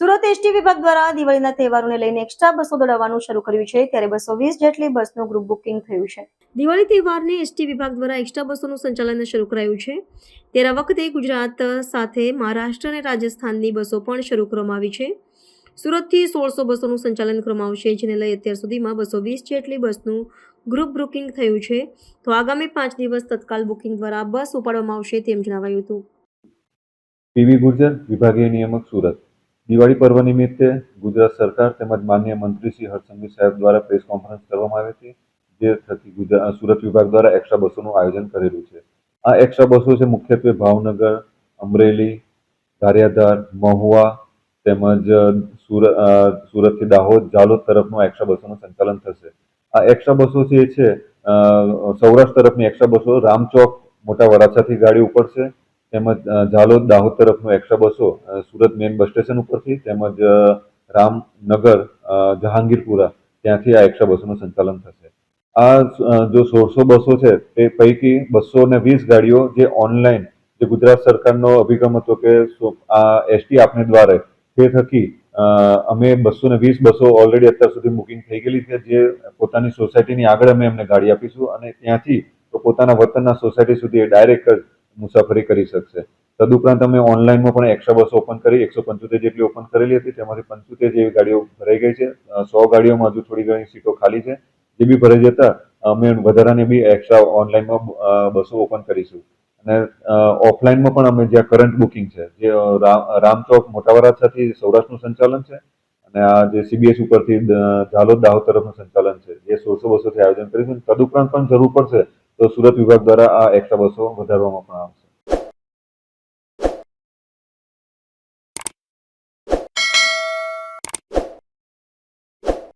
Surat ST વિભાગ દ્વારા દિવાળીના તહેવારોને લઈને એક્સ્ટ્રા બસો દોડાવવાનું શરૂ કર્યું છે ત્યારે બસો વીસ જેટલી બસનું ગ્રુપ બુકિંગ થયું છે. દિવાળી તહેવારને એસટી વિભાગ દ્વારા એક્સ્ટ્રા બસોનું સંચાલન શરૂ કરાયું છે. તેરા વખતે ગુજરાત સાથે મહારાષ્ટ્ર અને રાજસ્થાનની બસો પણ શરૂ કરવામાં આવી છે. સુરતથી સોળસો બસોનું સંચાલન કરવામાં આવશે જેને લઈ અત્યાર સુધીમાં બસો વીસ જેટલી બસનું ગ્રુપ બુકિંગ થયું છે. તો આગામી પાંચ દિવસ તત્કાલ બુકિંગ દ્વારા બસ ઉપાડવામાં આવશે તેમ જણાવાયું હતું. પીવી ગુર્જર વિભાગીય નિયામક સુરત. દિવાળી પર્વ નિમિત્તે ગુજરાત સરકાર તેમજ માન્ય મંત્રી શ્રી હર્ષસંઘવી સાહેબ દ્વારા પ્રેસ કોન્ફરન્સ કરવામાં આવી હતી, જે થકી ગુજરાત સુરત વિભાગ દ્વારા એક્સ્ટ્રા બસોનું આયોજન કરેલું છે. આ એક્સ્ટ્રા બસો છે મુખ્યત્વે ભાવનગર, અમરેલી ગારિયાધાર મહુવા તેમજ સુરત સુરતથી દાહોદ, જાલોદ તરફનું એક્સ્ટ્રા બસોનું સંચાલન થશે. આ એક્સ્ટ્રા બસો જે છે સૌરાષ્ટ્ર તરફની એક્સ્ટ્રા બસો રામચોક મોટા વરાછાથી ગાડી ઉપડશે. તેમજ ઝાલોદ દાહોદ તરફનું એક્સ્ટ્રા બસો સુરત મેઇન બસ સ્ટેશન ઉપરથી તેમજ રામનગર જહાંગીરપુરા, ત્યાંથી આ એક્સ્ટ્રા બસોનું સંચાલન થશે. આ જો સોળસો બસો છે, તે પૈકી બસો ને વીસ ગાડીઓ જે ઓનલાઈન જે ગુજરાત સરકારનો અભિગમ હતો કે આ એસટી આપને દ્વારે, તે થકી અમે બસો ને વીસ બસો ઓલરેડી અત્યાર સુધી બુકિંગ થઈ ગયેલી છે, જે પોતાની સોસાયટીની આગળ અમે એમને ગાડી આપીશું અને ત્યાંથી પોતાના વતનના સોસાયટી સુધી ડાયરેક્ટ જ મુસાફરી કરી શકશે. તદુપરાંત અમે ઓનલાઈનમાં પણ એક્સ્ટ્રા બસો ઓપન કરી, એકસો પંચોતેર જેટલી ઓપન કરેલી હતી. તેમાંથી પંચોતેર જેવી ગાડીઓ ભરાઈ ગઈ છે. સો ગાડીઓમાં હજુ થોડી ઘણી સીટો ખાલી છે. જે બી ભરાઈ જતા, અમે વધારાની બી એક્સ્ટ્રા ઓનલાઈનમાં બસો ઓપન કરીશું. અને ઓફલાઈનમાં પણ અમે જ્યાં કરંટ બુકિંગ છે, જે રામચોક મોટા વરાછાથી સૌરાષ્ટ્રનું સંચાલન છે. અને આ જે સીબીએસ ઉપરથી ઝાલોદ દાહોદ તરફનું સંચાલન છે, જે સોળસો બસોથી આયોજન કરીશું. તદુપરાંત પણ જરૂર પડશે તો સુરત વિભાગ દ્વારા આ એક્સ્ટ્રા બસો વધારવામાં પણ આવશે.